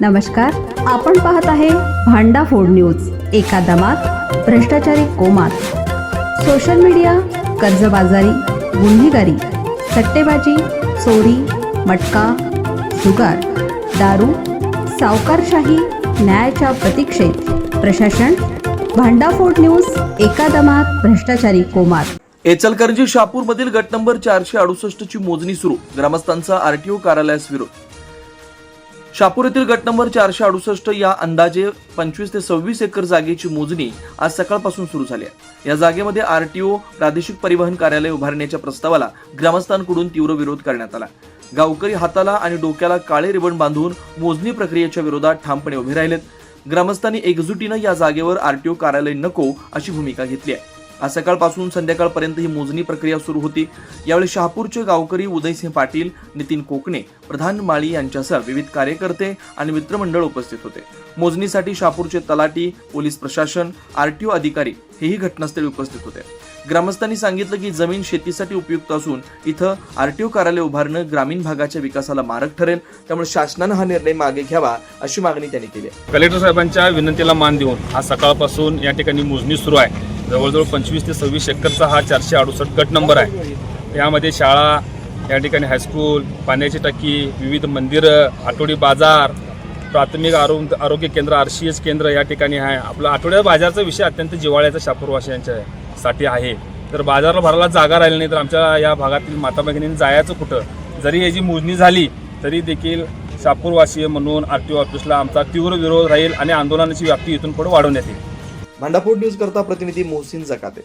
नमस्कार आपण पाहत आहे भांडा फोड न्यूज एका दमात भ्रष्टाचारी कोमात. सोशल मीडिया कर्जबाजारी गुन्हेगारी सट्टेबाजी चोरी मटका जुगार दारू सावकारशाही न्यायाच्या प्रतीक्षेत. प्रशासन भांडाफोड न्यूज एका दमात भ्रष्टाचारी कोमात. एचलकरंजी शहापूरमधील गट नंबर चारशे अडुसष्ट ची मोजणी सुरू. ग्रामस्थांचा आरटीओ कार्यालयास विरोध. शापूर येथील गट नंबर चारशे अडुसष्ट या अंदाजे पंचवीस ते सव्वीस एकर जागेची मोजणी आज सकाळपासून सुरू झाली आहे. या जागेमध्ये आरटीओ प्रादेशिक परिवहन कार्यालय उभारण्याच्या प्रस्तावाला ग्रामस्थांकडून तीव्र विरोध करण्यात आला. गावकरी हाताला आणि डोक्याला काळे रिबन बांधून मोजणी प्रक्रियेच्या विरोधात ठामपणे उभे राहिलेत. ग्रामस्थांनी एकजुटीनं या जागेवर आरटीओ कार्यालय नको अशी भूमिका घेतली आहे. आज सकाळपासून संध्याकाळपर्यंत ही मोजणी प्रक्रिया सुरू होती. यावेळी शहापूरचे गावकरी उदयसिंह पाटील नितीन कोकणे प्रधान माळी यांच्यासह विविध कार्यकर्ते आणि मित्रमंडळ उपस्थित होते. मोजणीसाठी शहापूरचे तलाटी पोलीस प्रशासन आरटीओ अधिकारी हेही घटनास्थळी उपस्थित होते. ग्रामस्थांनी सांगितलं की जमीन शेतीसाठी उपयुक्त असून इथं आरटीओ कार्यालय उभारणं ग्रामीण भागाच्या विकासाला मारक ठरेल. त्यामुळे शासनानं हा निर्णय मागे घ्यावा अशी मागणी त्यांनी केली कलेक्टर साहेबांच्या विनंतीला मान देऊन आज सकाळपासून या ठिकाणी मोजणी सुरू आहे. जवळजवळ पंचवीस ते सव्वीस एकरचा हा चारशे अडुसष्ट गट नंबर आहे. यामध्ये शाळा या ठिकाणी हायस्कूल पाण्याची टाकी विविध मंदिरं आठवडी बाजार प्राथमिक आरोग्य आरोग्य केंद्र आर सी एस केंद्र या ठिकाणी आहे. आपला आठवड्या बाजारचा विषय अत्यंत जिव्हाळ्याचा शापूरवासियांच्या साठी आहे. तर बाजारला भरायला जागा राहिली नाही तर आमच्या या भागातील माता भगिनींनी जायचं कुठं? जरी याची मोजणी झाली तरी देखील शापूरवासीय म्हणून आर टी ओ ऑफिसला आमचा तीव्र विरोध राहील आणि आंदोलनाची व्याप्ती इथून पुढे वाढवण्यात येईल. भांडाफोड न्यूज करता प्रतिनिधी मोहसिन जकाते.